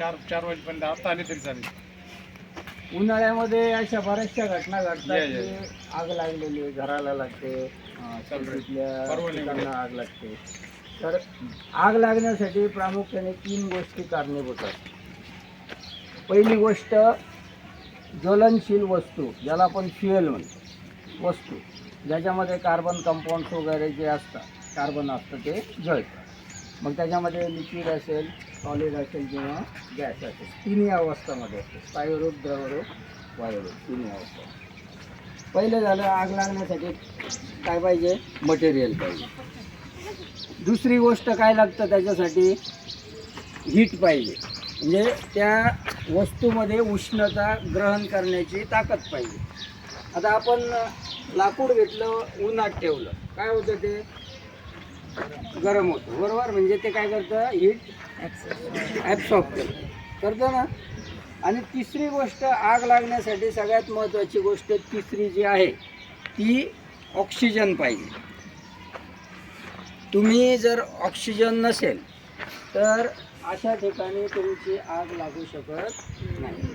चार चार वाजेपर्यंत आता आले तरी चालेल. उन्हाळ्यामध्ये अशा बऱ्याचशा घटना घडतात या, या, की आग लागलेली घराला लागते. आग लागते. तर आग लागण्यासाठी प्रामुख्याने तीन गोष्टी कारणीभूत आहेत पहिली गोष्ट ज्वलनशील वस्तू ज्याला आपण फ्युएल म्हणतो. वस्तू ज्याच्यामध्ये कार्बन कंपाऊंड्स वगैरे जे असतात कार्बन असतं ते जळतं. मग त्याच्यामध्ये लिक्विड असेल सॉलिड असेल किंवा गॅस असेल. तिन्ही अवस्थामध्ये असते. स्थायुरूप द्रवरूप वायुरूप तिन्ही अवस्था. पहिलं झालं आग लागण्यासाठी काय पाहिजे? मटेरियल पाहिजे. दुसरी गोष्ट काय लागतं त्याच्यासाठी? हीट पाहिजे. म्हणजे त्या वस्तूमध्ये उष्णता ग्रहण करण्याची ताकद पाहिजे. आता आपण लाकूड घेतलं उन्हात ठेवलं. काय होतं ते? गरम होतं. बरोबर? म्हणजे ते काय करतं? हीट ॲब्सॉर्ब करतं. करतं ना? आणि तिसरी गोष्ट आग लागण्यासाठी सगळ्यात महत्त्वाची गोष्ट तिसरी जी आहे ती ऑक्सिजन पाहिजे. तुम्ही जर ऑक्सिजन नसेल तर अशा ठिकाणी तुमची आग लागू शकत नाही.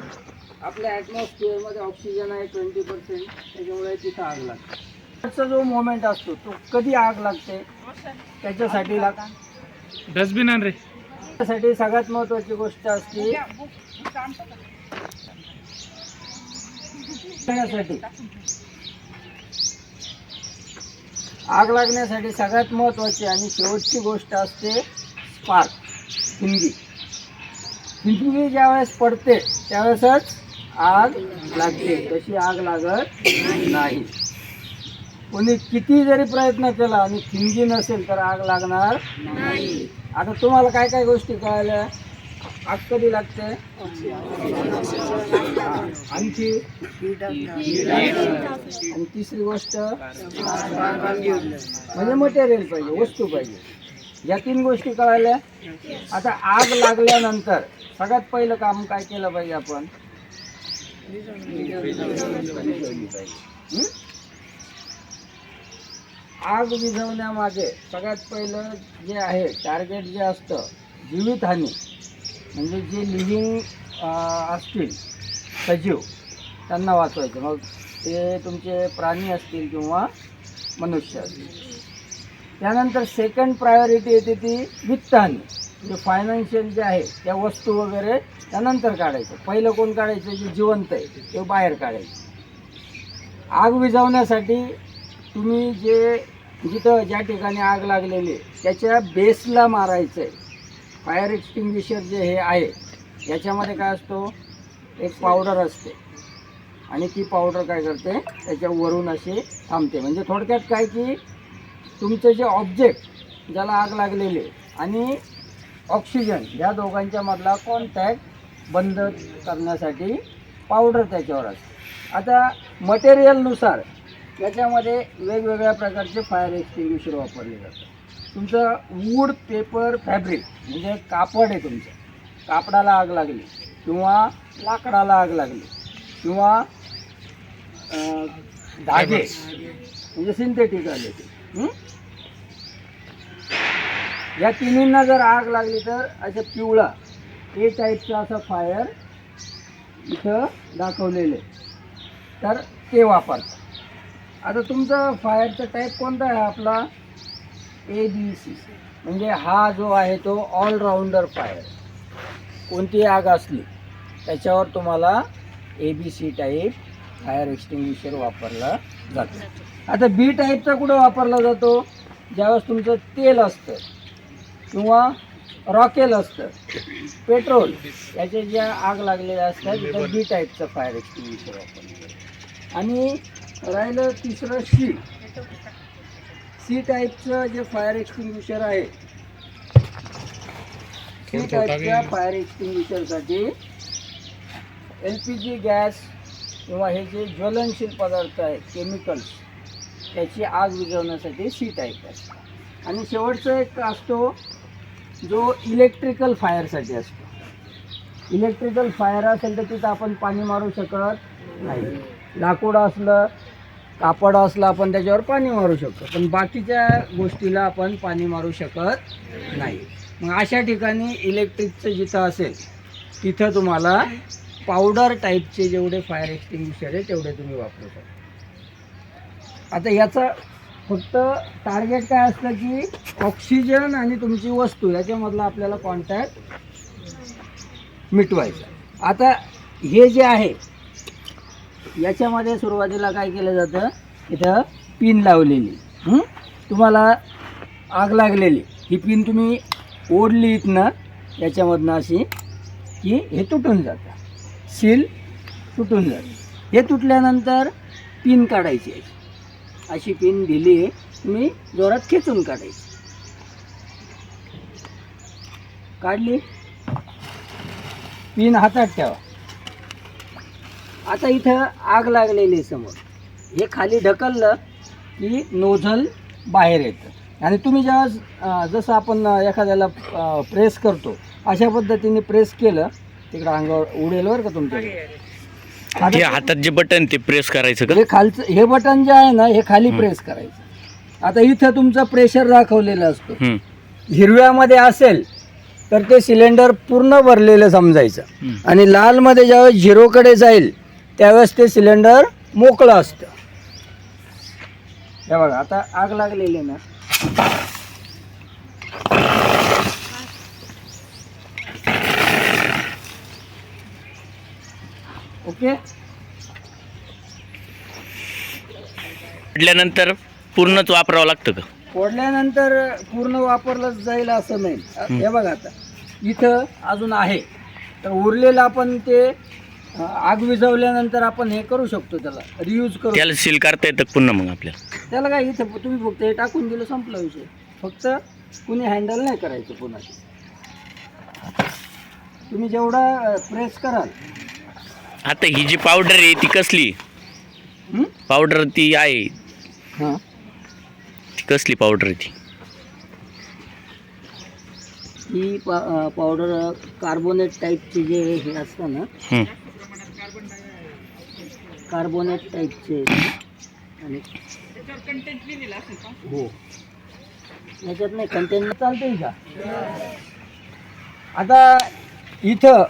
आपल्या ॲटमॉस्फिअरमध्ये ऑक्सिजन आहे ट्वेंटी पर्सेंट त्याच्यामुळे तिथं आग लागते. त्याचा जो मोमेंट असतो तो कधी आग लागते? त्याच्यासाठी लाग डस्टबिन आण रे. त्यासाठी सगळ्यात महत्त्वाची गोष्ट असते लागण्यासाठी आग लागण्यासाठी सगळ्यात महत्त्वाची आणि शेवटची गोष्ट असते स्पार्क हिंदी. हिंदी ज्यावेळेस पडते त्यावेळेसच आग लागते. तशी आग लागत नाही. कोणी किती जरी प्रयत्न केला आणि थिंगी नसेल तर आग लागणार नाही. आता तुम्हाला काय काय गोष्टी कळाल्या? आग कधी लागते. आणखी? आणि तिसरी गोष्ट म्हणजे मटेरियल पाहिजे वस्तू पाहिजे. या तीन गोष्टी कळाल्या. आता आग लागल्यानंतर सगळ्यात पहिलं काम काय केलं पाहिजे आपण? पाहिजे? आग विझवण्यामागे सगळ्यात पहिलं जे आहे टार्गेट जे असतं जीवितहानी म्हणजे जे लिव्हिंग असतील सजीव त्यांना वाचवायचं. मग ते तुमचे प्राणी असतील किंवा मनुष्य असतील. त्यानंतर सेकंड प्रायोरिटी येते ती वित्तहानी म्हणजे फायनान्शियल जे आहे त्या वस्तू वगैरे त्यानंतर काढायचं. पहिलं कोण काढायचं? जे जिवंत आहे ते बाहेर काढायचं. आग विझवण्यासाठी तुम्ही जे जिथं ज्या ठिकाणी आग लागलेली आहे त्याच्या बेसला मारायचं आहे फायर एक्सटिंग्विशर जे हे आहे याच्यामध्ये काय असतो? एक पावडर असते. आणि ती पावडर काय करते? त्याच्यावरून अशी थांबते. म्हणजे थोडक्यात काय की तुमचं जे ऑब्जेक्ट ज्याला आग लागलेली आहे आणि ऑक्सिजन या दोघांच्या मधला कॉन्टॅक्ट बंद करण्यासाठी पावडर त्याच्यावर असते. आता मटेरियलनुसार याच्यामध्ये वेगवेगळ्या प्रकारचे फायर एक्सटिंग्विशर वापरले जातात. तुमचं वूड पेपर फॅब्रिक म्हणजे कापड आहे तुमचं. कापडाला आग लागली किंवा लाकडाला आग लागली किंवा धागे म्हणजे सिंथेटिक आले ते या तिन्हींना जर आग लागली तर असं पिवळा ए टाईपचा असा फायर इथं दाखवलेले तर ते वापरतात. आता तुमचा फायरचा टाईप कोणता आहे आपला? ए बी सी म्हणजे हा जो आहे तो ऑलराऊंडर फायर कोणती आग असली त्याच्यावर तुम्हाला A B C type fire extinguisher वापरला जातो. आता बी टाईपचा कुठं वापरला जातो? ज्यावेळेस तुमचं तेल असतं किंवा रॉकेल असतं पेट्रोल याचे ज्या आग लागलेल्या असतात तिथं बी टाईपचं फायर एक्सटिंग्विशर वापरलं जातं. आणि राहिलं तिसरं सी. सी टाईपचं जे फायर एक्सटिंग्विशर आहे सी टाईपच्या फायर एक्सटिंग्विशरसाठी एल पी जी गॅस किंवा हे जे ज्वलनशील पदार्थ आहेत केमिकल्स त्याची आग विझवण्यासाठी सी टाईप असतं आणि शेवटचा एक असतो जो इलेक्ट्रिकल फायरसाठी असतो. इलेक्ट्रिकल फायर असेल तर तिथं आपण पाणी मारू शकत नाही. लाकूड असलं कापड असलं आपण त्याच्यावर पाणी मारू शकतो. पण बाकीच्या गोष्टीला आपण पाणी मारू शकत नाही. मग अशा ठिकाणी इलेक्ट्रिकचं जिथं असेल तिथं तुम्हाला पावडर टाईपचे जेवढे फायर एक्सटिंग्विशर आहे तेवढे तुम्ही वापरू शकता. आता याचं फक्त टार्गेट काय असतं की ऑक्सिजन आणि तुमची वस्तू याच्यामधला आपल्याला कॉन्टॅक्ट मिटवायचा. आता हे जे आहे याच्यामध्ये सुरुवातीला काय केलं जातं? इथं पिन लावलेली. तुम्हाला आग लागलेली. ही पिन तुम्ही ओढली इथनं याच्यामधनं अशी की हे तुटून जातं. सील तुटून जातं. हे तुटल्यानंतर पिन काढायची आहे. अशी पिन दिली तुम्ही जोरात खेचून काढायची. काढली? पिन हातात ठेवा. आता इथं आग लागलेली आहे समोर. हे खाली ढकललं की नोझल बाहेर येतं. आणि तुम्ही अं, जसं आपण एखाद्याला प्रेस करतो अशा पद्धतीने प्रेस केलं तिकडं अंगावर उडेल बरं का हे आता हातात जे बटन ते प्रेस करायचं का? हे खालचं हे बटन जे आहे ना हे खाली. प्रेस करायचं. आता इथं तुमचं प्रेशर दाखवलेलं असतो. हिरव्यामध्ये असेल तर ते सिलेंडर पूर्ण भरलेलं समजायचं. आणि लालमध्ये ज्यावेळेस झिरोकडे जाईल त्यावेळेस ते सिलेंडर मोकळं असतं. हे बघा आता आग लागलेली ना. ओके? पडल्यानंतर पूर्णच वापरावं लागतं का? फोडल्यानंतर पूर्ण वापरलं जाईल असं नाही. हे बघा आता. इथं अजून आहे. तर उरलेलं आपण ते आग विझवल्यानंतर आपण हे करू शकतो त्याला रियूज करू त्याला सील करता येतं पुन्हा मग आपल्याला. त्याला काय इथं तुम्ही फक्त हे टाकून दिलं संपला विषय. फक्त कुणी हँडल नाही करायचं पुन्हा. तुम्ही जेवढा प्रेस कराल. आता ही जी पावडर आहे ती कसली? हं? पावडर ती आहे. हां. ती कसली पावडर आहे ती? ही पा पावडर कार्बोनेट टाईपचे जे हे असतं ना कार्बोनेट टाईपचे. आणि हो. याच्यात नाही कंटेन चालतंय का? आता इथं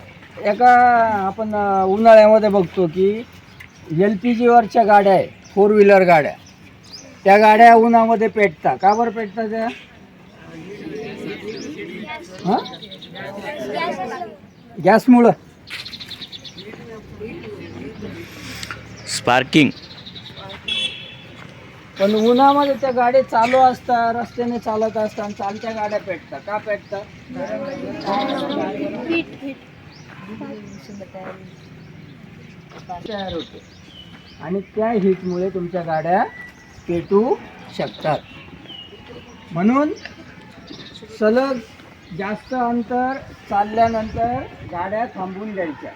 एका आपण उन्हाळ्यामध्ये बघतो की एल पी जीवरच्या गाड्या आहे फोर व्हीलर गाड्या. त्या गाड्या उन्हामध्ये पेटतात. का बरं पेटतात त्या? हां? गॅसमुळं. स्पार्किंग पण उन्हामध्ये त्या गाड्या चालू असतात रस्त्याने चालत असतात आणि चालत्या गाड्या पेटतात. का पेटतात? तयार होते आणि त्या हिटमुळे तुमच्या गाड्या पेटू शकतात. म्हणून सलग जास्त अंतर चालल्यानंतर गाड्या थांबून द्यायच्या.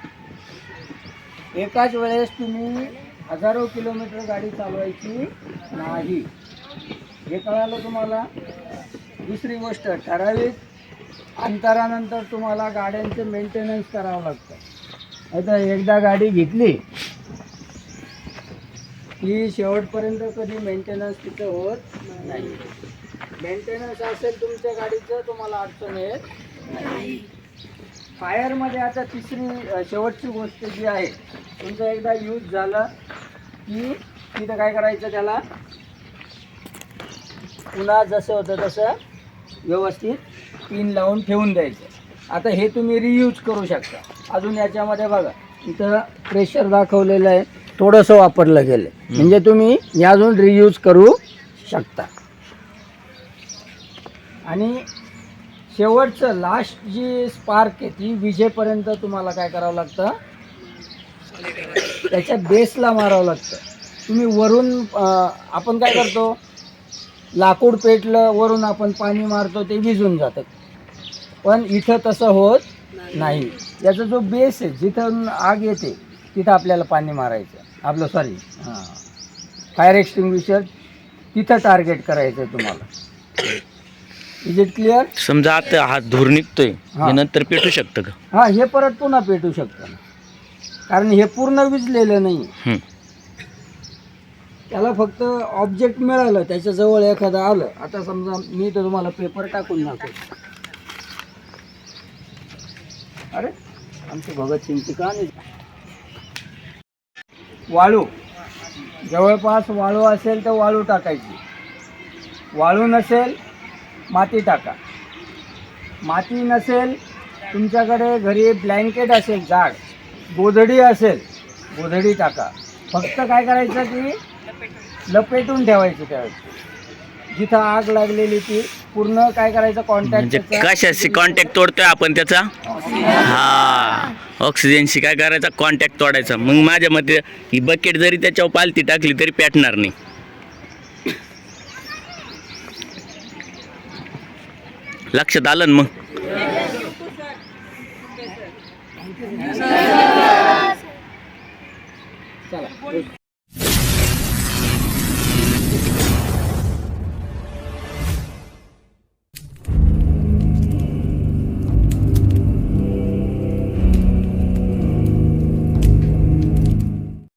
एकाच वेळेस तुम्ही हजारो किलोमीटर गाडी चालवायची नाही. हे कळालं तुम्हाला? दुसरी गोष्ट ठराविक अंतरानंतर तुम्हाला गाड्यांचं मेंटेनन्स करावं लागतं. आता एकदा गाडी घेतली की शेवटपर्यंत कधी मेंटेनन्स तिथं होत नाही. मेंटेनन्स असेल तुमच्या गाडीचं तुम्हाला अडचण येत नाही. फायरमध्ये आता तिसरी शेवटची गोष्ट जी आहे तुमचं एकदा यूज झालं की तिथं काय करायचं त्याला? पुन्हा जसं होतं तसं व्यवस्थित पिन लावून ठेवून द्यायचं. आता हे तुम्ही रियूज करू शकता. अजून याच्यामध्ये बघा इथं प्रेशर दाखवलेलं आहे. थोडंसं वापरलं गेलं म्हणजे तुम्ही हे अजून रियूज करू शकता. आणि शेवटचं लास्ट जी स्पार्क आहे ती विजेपर्यंत तुम्हाला काय करावं लागतं? त्याच्या बेसला मारावं लागतं. तुम्ही वरून आपण काय करतो? लाकूड पेटलं वरून आपण पाणी मारतो ते विजून जातं. पण इथं तसं होत नाही. याचा जो बेस आहे जिथं आग येते तिथं आपल्याला पाणी मारायचं. आपलं सॉरी हां. फायर एक्सटिंग्विशर तिथं टार्गेट करायचं तुम्हाला. इज इट क्लिअर समजा आता हा धूर निघतोय नंतर पेटू शकतं का? हां हे परत पुन्हा पेटू शकतं ना. कारण हे पूर्ण विजलेलं नाही. हम्म, त्याला फक्त ऑब्जेक्ट मिळालं त्याच्याजवळ एखादं आलं. आता समजा मी तर तुम्हाला पेपर टाकून दाखवतो. अरे आमचे भगतसिंगची कहाणी. वाळू. जवळपास वाळू असेल तर वाळू टाकायची. वाळू नसेल माती टाका. माती नसेल तुमच्याकडे घरी ब्लँकेट असेल जाड गोधडी असेल गोधडी टाका. फक्त काय करायचं की लपेटून ठेवायचं त्यावेळेस जिथं आग लागलेली ती पूर्ण काय करायचं म्हणजे कॉन्टॅक्ट कशाशी कॉन्टॅक्ट तोडतोय आपण त्याचा? हा. ऑक्सिजनशी काय करायचा? कॉन्टॅक्ट तोडायचा. मग माझ्या मते ही बकेट जरी त्याच्यावर पालती टाकली तरी पेटणार नाही. लक्षात आलं ना मग? चला